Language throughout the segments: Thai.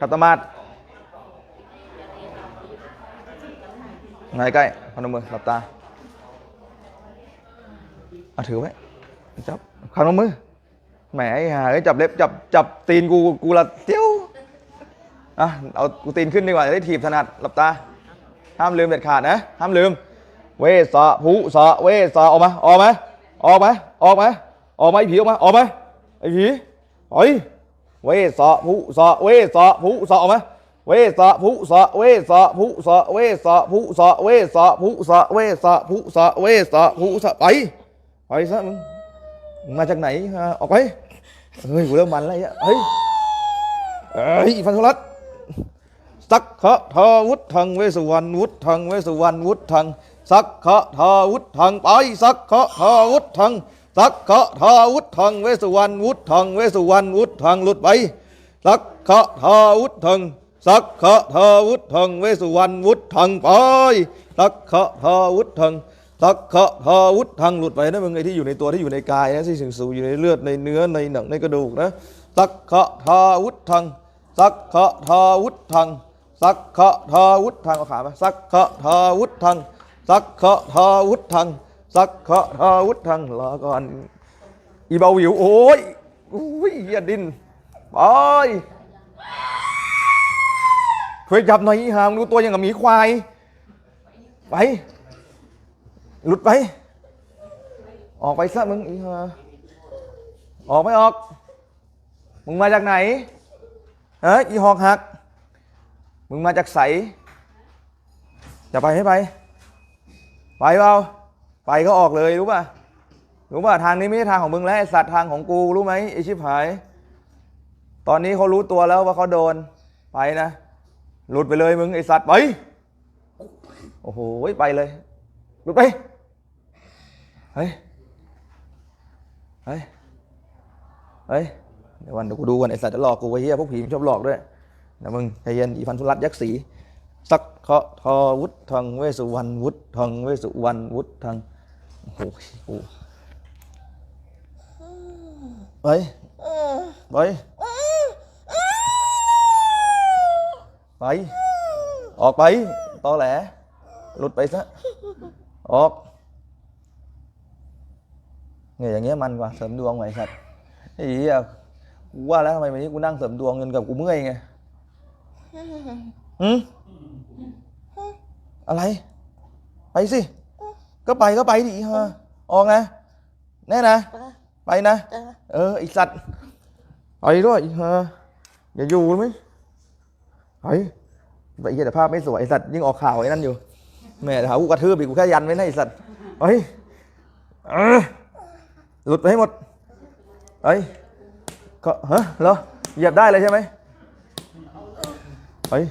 ขัดสมาธิไงใกล้พนมมือหลับตาเอาถือไว้จับพนมมือแหมไอ้ห่าเอ้ยจับเล็บจับจับตีนกูกูละเตี้ยวอะเอากูตีนขึ้นดีกว่าจะได้ถีบถนัดหลับตา ห้ามลืมเด็ดขาดนะ ห้ามลืม เวสะภูสะเวสะออกมาออกมาออกมาออกมาออกมาไอ้ผีออกมาออกมาไอ้ผีโอ้ย เวสะภูสะเวสะภูสะออกมาเวสะภูสะเวสะภูสะเวสะภูสะเวสะภูสะเวสะภูสะเวสะภูสะไปไปซะมึงมาจากไหนฮะออกไปเฮ้ยกูเริ่มมันแล้วอ้เหี้ยเฮ้ยเอ้ยฟันธุรัตสักขะทาวุฒทังเวสุวรรณวุฒทังเวสุวรรณวุฒทังสักขะทาวุฒทังไปสักขะทาวุฒทัง สักขะทาวุฒทังเวสุวรรณวุฒทังเวสุวรรณวุฒทังหลุดไปสักขะทาวุฒทังสักขะทาวุฒทังเวสุวรรณวุฒทังไปสักขะทาวุฒทังสักขะทาวุฒทังหลุดไปนะมึงไอที่อยู่ในตัวที่อยู่ในกายนะที่สิงสู่อยู่ในเลือดในเนื้อในหนังในกระดูกนะสักขะทาวุฒทังสักขะทาวุฒทังสักขะทาวุฒทังเอาขามาสักขะทาวุฒทังสักขะทาวุฒทัง สักขะทาวุฒทังรอก่อนอีเบาหวิวโอ้ยอุ้ยเหี้ยดินไปช่วยจับหน่อยอีหามงดูตัวอย่างกับหมีควายไปหลุดไป ออกไปซะมึงอีหาออกไม่ออก มึงมาจากไหนเฮ้ยอีหอกหัก มึงมาจากใสจะไปให้ไป ไปเปล่า ไปก็ออกเลยรู้ป่ะรู้ป่ะทางนี้ไม่ใช่ทางของมึงแล้วไอสัตว์ทางของกูรู้ไหมไอชิบหาย ตอนนี้เขารู้ตัวแล้วว่าเขาโดนไปนะ หลุดไปเลยมึงไอสัตว์ไปโอ้โหไปเลยหลุดไปเฮ้ยเฮ้ยเฮ้ยเดี๋ยววันเดี๋ยวกูดูวันไอสัตว์จะหลอกกูไอ้เหี้ยพวกผีมันชอบหลอกด้วยนะมึงใจเย็นอีพันธุรัตยักษ์ศรีสักเคาะทอวุฒทังเวสุวรรณวุฒทังเวสุวรรณวุฒทัง โอ้โหโอ้ไปไปไป ออกไป ตอแหล หลุดไปซะ ออก เนี่ยอย่างเงี้ยมันกว่า เสริมดวงไว้สัตว์ไอ้เหี้ยกูว่าแล้วทำไมวันนี้กูนั่งเสริมดวงจนกับกูเมื่อยไงหืมอะไร ไปสิ ก็ไปก็ไปดิฮะออกนะแน่นะ ไปนะ เออไอสัตว์ไปด้วยฮะอย่าอยู่ไหมไปไปเหี้ยแต่ภาพไม่สวยไอสัตว์ยิ่งออกข่าวไอ้นั่นอยู่แม่หากูกระทืบอีกกูแค่ยันไว้นะไอสัตว์ไปเออหลุดไปให้หมดไปก็ฮะเหรอเหยียบได้เลยใช่ไหมเฮ้ย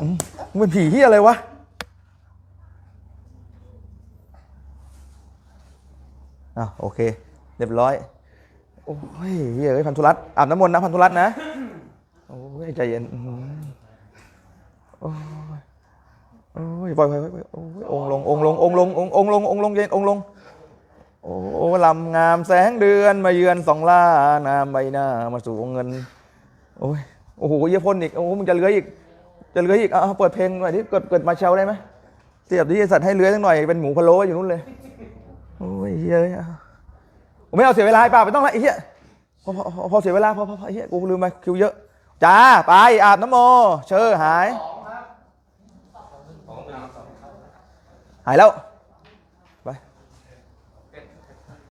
อืมมึงเป็นผีที่อะไรวะ อะโอเค เรียบร้อย โอ้ยเฮียเอ้ยพันธุรัตน์อาบน้ำมนต์นะพันธุรัตน์นะ โอ้ยใจเย็นอื้อหือโอ้ยโอ้ยปล่อยปล่อยปล่อยโอ้ยองค์ลงองค์ลงองค์ลงองค์องค์ลงองค์ลงเย็นองค์ลง โอ้ลำงามแสงเดือนมาเยือนสองล่านามใบหน้ามาสู่วงเงิน โอ้ยโอ้โหเยี่ยพ่นอีกโอ้โหมึงจะเลื้อยอีก จะเลื้อยอีกอาเอาเปิดเพลงหน่อยที่เกิดเกิดมาเชลได้ไหมเสียบที่สัตว์ให้เลื้อยสักหน่อยเป็นหมูพะโล้อยู่นู่นเลย โอ้ยเฮียเลยอะผมไม่เอาเสียเวลาไอ้ป่าไม่ต้องละไอ้เฮียพอพอพอเสียเวลาพอพอพอไอ้เฮียกูลืมไปคิวเยอะจ้าไปอาบน้ำโมเชอหาย หายแล้ว